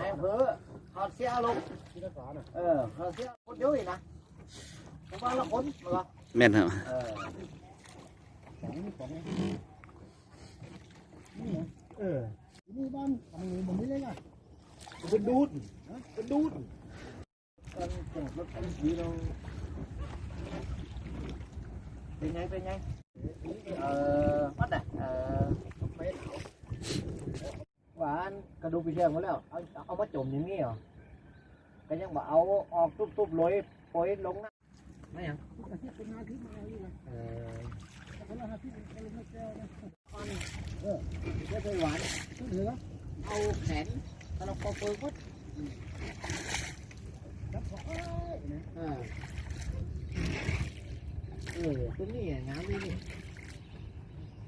นายอำเภอเขาเสียลงเออเขาเสียคนเดียวอีกนะผมว่าละคนเหรอแม่นครับเออสองนี่สองนี่นี่นะเออนี่บ้านทำงนี้มันไม่เล็กอะเป็นดูดเป็นดูดกันเก่งรถกันสีเราเป็นไงเป็นไงเออวัดอะเออไม่านกระดูกไปเชื่อมหมดแล้ว เอาเอามาจมอย่างนี้เหรอก็ยังบอกเอาออกทุบๆโรยโปรยลงนะไม่ยังอาทิตย์เป็นอาทิตย์มาอยู่นะเออคนละอาทิตย์คนละแก้วนะเออเดี๋ยวไปหวานเหลือเอาแขนถ้าเราพอเปิดก็รับของเอ้ยนะเออเออตรงนี้อะน้ำนี่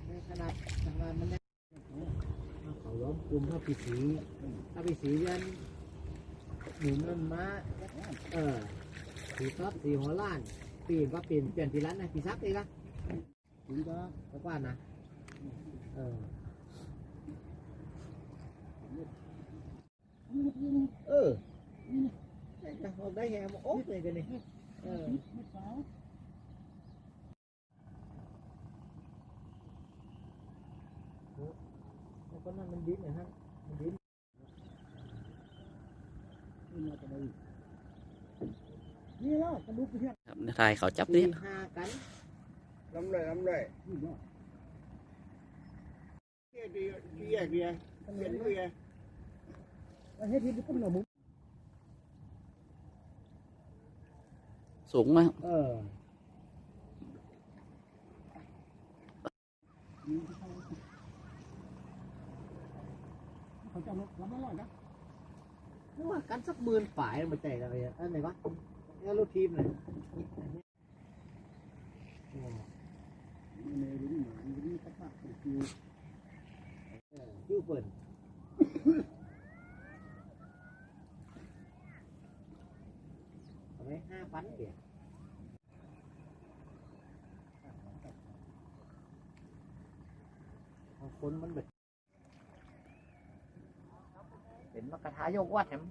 ในขนาดทางานมัน เนี่ยเอาเขาล้อมกลุ่มถ้าปีสีถ้าปีสียันหมุนมันมาเออสีซับสีหัวล้าน ปีนว่าเปลี่ยนเปลี่ยนปีร้านนะปีซับอีกละถึงจะสักว่านะเออเออได้จะออกได้แฮมโอ๊กเลยกันนี่เออ ไม่สาว แล้ว ก็นั่นมันดิ้นนะฮะมันดิ้นนี่มาจะได้นี่ละกระดูกเพี้ยนครับในทายเขาจับนี่ห้ากันลำเลยลำเลยนี่เนาะเดียดีดีแยกเดียเปลี่ยนด้วยไงเฮ็ดที่ก็มันหมุนสูงมากเออ เขาจะรับรับไม่ไหวนะนึกว่ากันสักหมื่นฝ่ายมันใจอะไรอันไหนวะเนี่ยรถทีมเลยในรุ่นหมารุ่นกระทะคือเออชื่อเปิดเอาไว้ห้าพันเดียวคนมันแบบ เป็นมกระทายกวัดแหม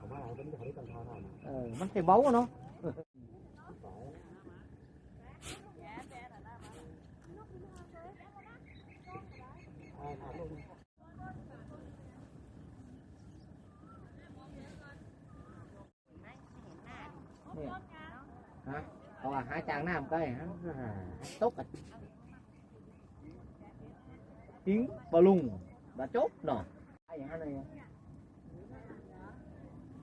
ผมว่าเราต้องไปขายกันทานหน่อยเออมันใส่เบาอะเนาะนี่ ฮะเขาว่าหาจางน้ำก็ไอ้ฮะตกกันทิ้งบอลลุงบาจบเนาะไอ้อย่างนั้นเลย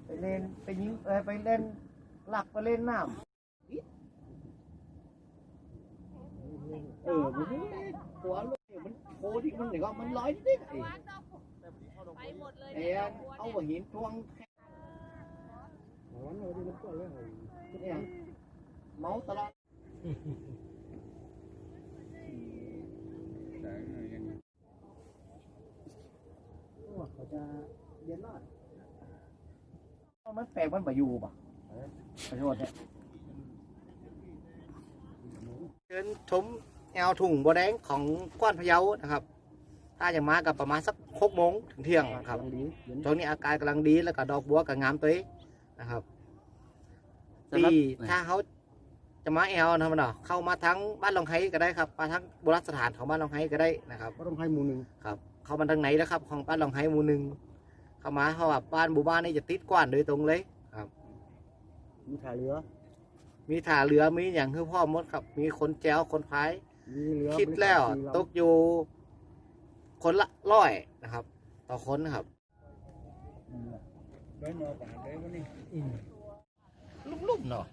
ไปเล่นไปยิงเออไปเล่นหลักไปเล่นน้ำเออมันนี่หัวลูกเนี่ยมันโคที่มันเดี๋ยวก็มันลอยนิดๆไอ้ ไปหมดเลย ไอ้อันเอาหัวหินทวง วันเราได้รับก็แล้ว เนี่ยเมาตลอดเขาจะเย็นหน่อยมันแปลกมันมาอยู่ป่ะขอโทษเนี่ยเชิญชมแอวถุงบัวแดงของก้อนพะเยานะครับ ถ้าจะมากับประมาณสักหกโมงถึงเที่ยงนะครับดีเย็นช่วงนี้อากาศกำลังดีแล้วก็ดอกบัวก็งามตัวเองนะครับสำหรับที่ถ้าเขา จะมาแอลนะครับเนาะเข้ามาทั้งบ้านลองไห้ก็ได้ครับมาทั้งโบราณสถานของบ้านลองไห้ก็ได้นะครับก็ต้องให้หมูหนึ่งครับ เข้ามาทางไหนแล้วครับ ของบ้านลองไห้หมู่หนึ่งเข้ามาเพราะว่าบ้านหมู่บ้านนี่จะติดกว้านโดยตรงเลยมีถ่ายเรือ มีถ่าเรือมีอย่างคือพ่อมดครับ มีคนแจวคนพายมีเรือคิดแล้วตกอยู่ คนละร้อยนะครับ ต่อคนนะครับได้นอนก่อนได้วันนี้ลุ่มๆเนาะ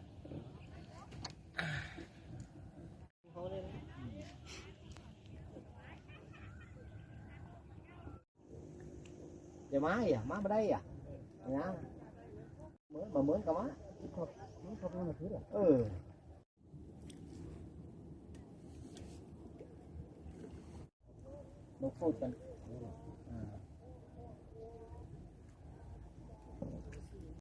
เดี๋ยวมาอะมาไม่ได้อะนะเหมือน